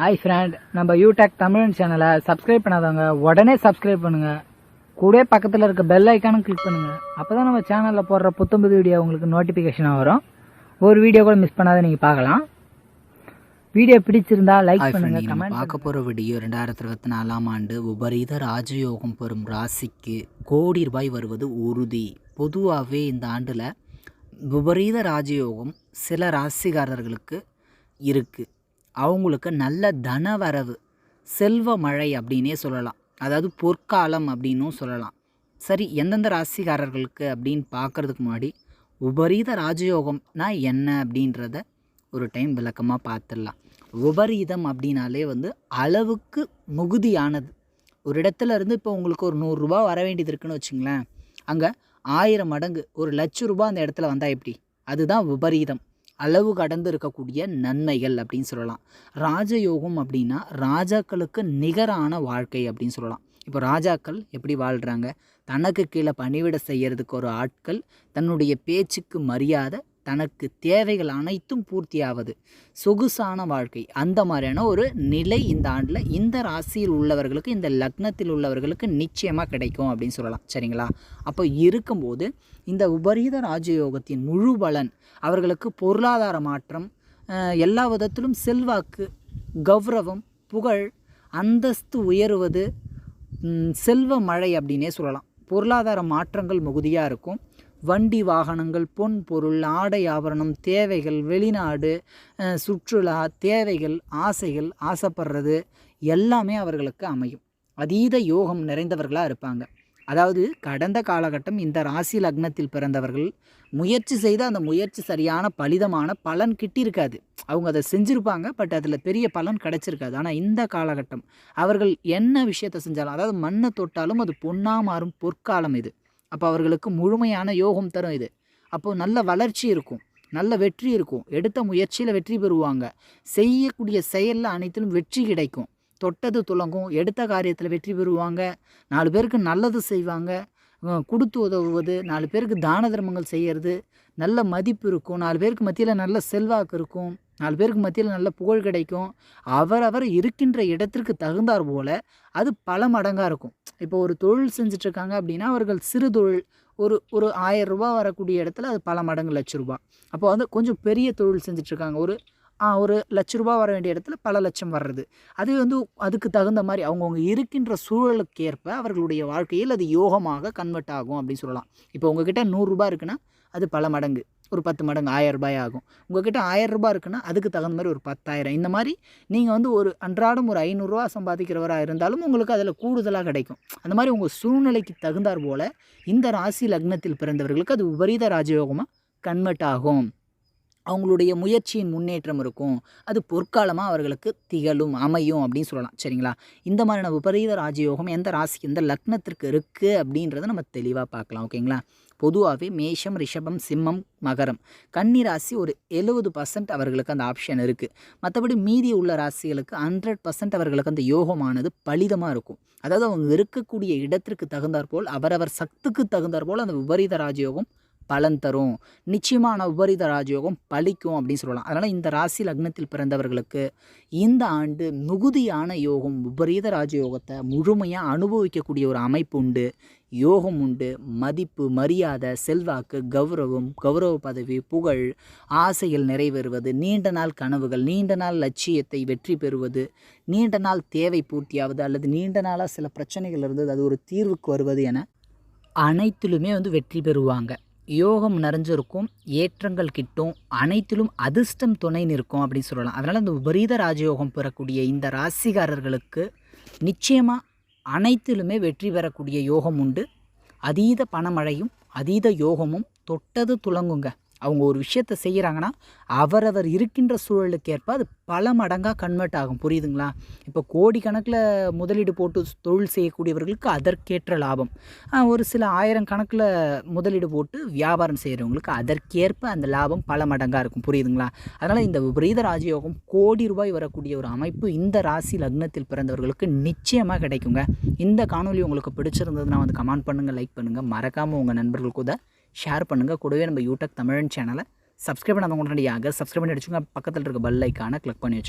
Hi friend நம்ம யூடெக் தமிழ் சேனலை subscribe பண்ணாதவங்க உடனே சப்ஸ்கிரைப் பண்ணுங்க. கூடவே பக்கத்தில் இருக்க பெல் ஐக்கானும் கிளிக் பண்ணுங்க. அப்பதான் நம்ம சேனலில் போடுற புத்தம்புது வீடியோ உங்களுக்கு நோட்டிஃபிகேஷனாக வரும். ஒரு வீடியோ கூட மிஸ் பண்ணாத நீங்கள் பார்க்கலாம். வீடியோ பிடிச்சிருந்தா லைக் ஹாய் பண்ணுங்க ஃப்ரெண்ட் நம்ம கமெண்ட் பார்க்க போகிற வீடியோ ரெண்டாயிரத்தி இருபத்தி நாலாம் ஆண்டு உபரீத ராஜயோகம் பெறும் ராசிக்கு கோடி ரூபாய் வருவது உறுதி. பொதுவாகவே இந்த ஆண்டில் விபரீத ராஜயோகம் சில ராசிக்காரர்களுக்கு இருக்குது அவங்களுக்கு நல்ல தனவரவு செல்வ மழை அப்படின்னே சொல்லலாம். அதாவது பொற்காலம் அப்படின்னும் சொல்லலாம். சரி எந்தெந்த ராசிக்காரர்களுக்கு அப்படின்னு பார்க்குறதுக்கு முன்னாடி உபரீத ராஜயோகம்னா என்ன அப்படின்றத ஒரு டைம் விளக்கமாக பார்த்துடலாம். உபரீதம் அப்படின்னாலே வந்து அளவுக்கு மிகுதியானது. ஒரு இடத்துல இருந்து இப்போ உங்களுக்கு ஒரு நூறுரூபா வர வேண்டியது இருக்குன்னு வச்சுங்களேன். அங்கே ஆயிரம் மடங்கு ஒரு லட்ச ரூபா அந்த இடத்துல வந்தால் எப்படி? அதுதான் விபரீதம் அளவு கடந்து இருக்கக்கூடிய நன்மைகள் அப்படின்னு சொல்லலாம். ராஜயோகம் அப்படின்னா ராஜாக்களுக்கு நிகரான வாழ்க்கை அப்படின்னு சொல்லலாம். இப்போ ராஜாக்கள் எப்படி வாழ்கிறாங்க தனக்கு கீழே பணிவிட செய்கிறதுக்கு ஒரு ஆட்கள் தன்னுடைய பேச்சுக்கு மரியாதை தனக்கு தேவைகள் அனைத்தும் பூர்த்தியாவது. சொகுசான வாழ்க்கை. அந்த மாதிரியான ஒரு நிலை இந்த ஆண்டில் இந்த ராசியில் உள்ளவர்களுக்கு இந்த லக்னத்தில் உள்ளவர்களுக்கு நிச்சயமாக கிடைக்கும் அப்படின்னு சொல்லலாம். சரிங்களா? அப்போ இருக்கும்போது இந்த உபரீத ராஜயோகத்தின் முழு பலன் அவர்களுக்கு பொருளாதார மாற்றம் எல்லா விதத்திலும் செல்வாக்கு கௌரவம் புகழ் அந்தஸ்து உயருவது செல்வ மழை அப்படின்னே சொல்லலாம். பொருளாதார மாற்றங்கள் மிகுதியாக இருக்கும். வண்டி வாகனங்கள் பொன் பொருள் ஆடை ஆபரணம் தேவைகள் வெளிநாடு சுற்றுலா தேவைகள் ஆசைகள் ஆசைப்படுறது எல்லாமே அவர்களுக்கு அமையும். அதீத யோகம் நிறைந்தவர்களாக இருப்பாங்க. அதாவது கடந்த காலகட்டம் இந்த ராசி லக்னத்தில் பிறந்தவர்கள் முயற்சி செய்து அந்த முயற்சி சரியான பலிதமான பலன் கிட்டியிருக்காது. அவங்க அதை செஞ்சுருப்பாங்க பட் அதில் பெரிய பலன் கிடச்சிருக்காது. ஆனால் இந்த காலகட்டம் அவர்கள் என்ன விஷயத்தை செஞ்சாலும் அதாவது மண்ணை தொட்டாலும் அது பொன்னாக மாறும் பொற்காலம் இது. அப்போ அவர்களுக்கு முழுமையான யோகம் தரும் இது. அப்போ நல்ல வளர்ச்சி இருக்கும். நல்ல வெற்றி இருக்கும். எடுத்த முயற்சியில் வெற்றி பெறுவாங்க. செய்யக்கூடிய செயலில் அனைத்திலும் வெற்றி கிடைக்கும். தொட்டது துலங்கும். எடுத்த காரியத்தில் வெற்றி பெறுவாங்க. நாலு பேருக்கு நல்லது செய்வாங்க. கொடுத்து உதவுவது. நாலு பேருக்கு தான தர்மங்கள் செய்கிறது நல்ல மதிப்பு இருக்கும். நாலு பேருக்கு மத்தியில் நல்ல செல்வாக்கு இருக்கும். நாலு பேருக்கு மத்தியில் நல்ல புகழ் கிடைக்கும். அவரவர் இருக்கின்ற இடத்திற்கு தகுந்தார் போல் அது பல மடங்காக இருக்கும். இப்போ ஒரு தொழில் செஞ்சிட்ருக்காங்க அப்படின்னா அவர்கள் சிறு தொழில் ஒரு ஒரு ஆயிரம் ரூபா வரக்கூடிய இடத்துல அது பல மடங்கு லட்ச ரூபா. அப்போ வந்து கொஞ்சம் பெரிய தொழில் செஞ்சிட்ருக்காங்க. ஒரு ஆ, ஒரு லட்ச ரூபா வர வேண்டிய இடத்துல பல லட்சம் வர்றது. அது வந்து அதுக்கு தகுந்த மாதிரி அவங்கவுங்க இருக்கின்ற சூழலுக்கு ஏற்ப அவர்களுடைய வாழ்க்கையில் அது யோகமாக கன்வெர்ட் ஆகும் அப்படின்னு சொல்லலாம். இப்போ உங்ககிட்ட நூறுரூபா இருக்குன்னா அது பல மடங்கு. ஒரு பத்து மடங்கு ஆயிரம் ரூபாய் ஆகும். உங்ககிட்ட ஆயிரம் ரூபாய் இருக்குன்னா அதுக்கு தகுந்த மாதிரி ஒரு பத்தாயிரம். இந்த மாதிரி நீங்கள் வந்து ஒரு அன்றாடம் ஒரு ஐநூறுரூவா சம்பாதிக்கிறவராக இருந்தாலும் உங்களுக்கு அதில் கூடுதலாக கிடைக்கும். அந்த மாதிரி உங்கள் சூழ்நிலைக்கு தகுந்தாற் போல் இந்த ராசி லக்னத்தில் பிறந்தவர்களுக்கு அது விபரீத ராஜயோகமாக கன்வெர்ட் ஆகும். அவங்களுடைய முயற்சியின் முன்னேற்றம் இருக்கும். அது பொற்காலமாக அவர்களுக்கு திகழும் அமையும் அப்படின்னு சொல்லலாம். சரிங்களா? இந்த மாதிரியான விபரீத ராஜயோகம் எந்த ராசி எந்த லக்னத்திற்கு இருக்குது அப்படின்றத நம்ம தெளிவாக பார்க்கலாம். ஓகேங்களா? பொதுவாகவே மேஷம் ரிஷபம் சிம்மம் மகரம். கன்னி ராசி ஒரு எழுபது பர்சன்ட் அவர்களுக்கு அந்த ஆப்ஷன் இருக்குது மற்றபடி மீதி உள்ள ராசிகளுக்கு ஹண்ட்ரட் பர்சன்ட் அவர்களுக்கு அந்த யோகமானது பலிதமாக இருக்கும். அதாவது அவங்க இருக்கக்கூடிய இடத்திற்கு தகுந்தாற்போல் அவரவர் சத்துக்கு தகுந்தாற்போல் அந்த விபரீத ராஜயோகம் பலன் தரும். நிச்சயமான உபரித ராஜயோகம் பலிக்கும் அப்படின்னு சொல்லலாம். அதனால் இந்த ராசி லக்னத்தில் பிறந்தவர்களுக்கு இந்த ஆண்டு மிகுதியான யோகம் உபரீத ராஜயோகத்தை முழுமையாக அனுபவிக்கக்கூடிய ஒரு அமைப்பு உண்டு. யோகம் உண்டு. மதிப்பு மரியாதை செல்வாக்கு கௌரவம் கௌரவ பதவி புகழ் ஆசைகள் நிறைவேறுவது நீண்ட நாள் கனவுகள் நீண்ட நாள் லட்சியத்தை வெற்றி பெறுவது நீண்ட நாள் தேவை பூர்த்தியாவது அல்லது நீண்ட நாளாக சில பிரச்சனைகள் இருந்தது அது ஒரு தீர்வுக்கு வருவது என அனைத்திலுமே வந்து வெற்றி பெறுவாங்க. யோகம் நிறைஞ்சிருக்கும் ஏற்றங்கள் கிட்டும் அனைத்திலும் அதிர்ஷ்டம் துணை நிற்கும் அப்படின்னு சொல்லலாம். அதனால் இந்த விபரீத ராஜயோகம் பெறக்கூடிய இந்த ராசிகாரர்களுக்கு நிச்சயமாக அனைத்திலுமே வெற்றி பெறக்கூடிய யோகம் உண்டு. அதீத பணமழையும் அதீத யோகமும் தொட்டது துலங்குங்க அவங்க ஒரு விஷயத்த செய்கிறாங்கன்னா அவரவர் இருக்கின்ற சூழலுக்கு ஏற்ப அது பல மடங்காக கன்வெர்ட் ஆகும். புரியுதுங்களா? இப்போ கோடிக்கணக்கில் முதலீடு போட்டு தொழில் செய்யக்கூடியவர்களுக்கு அதற்கேற்ற லாபம். ஒரு சில ஆயிரம் கணக்கில் முதலீடு போட்டு வியாபாரம் செய்கிறவங்களுக்கு அதற்கேற்ப அந்த லாபம் பல மடங்காக இருக்கும். புரியுதுங்களா? அதனால் இந்த விபரீத ராஜயோகம் கோடி ரூபாய் வரக்கூடிய ஒரு அமைப்பு இந்த ராசி லக்னத்தில் பிறந்தவர்களுக்கு நிச்சயமாக கிடைக்குங்க. இந்த காணொலி உங்களுக்கு பிடிச்சிருந்ததுன்னா வந்து கமெண்ட் பண்ணுங்கள் லைக் பண்ணுங்கள் மறக்காமல் உங்கள் நண்பர்கள் கூட ஷேர் பண்ணுங்கள் கூடவே நம்ம யூடியூப் தமிழன் சேனலை சப்ஸ்கிரைப் பண்ணாதவங்க உடனடியாக சப்ஸ்கிரைப் பண்ணி அடிச்சுங்க பக்கத்தில் இருக்க பெல் ஐக்கானை கிளிக் பண்ணி வச்சுக்கோங்க.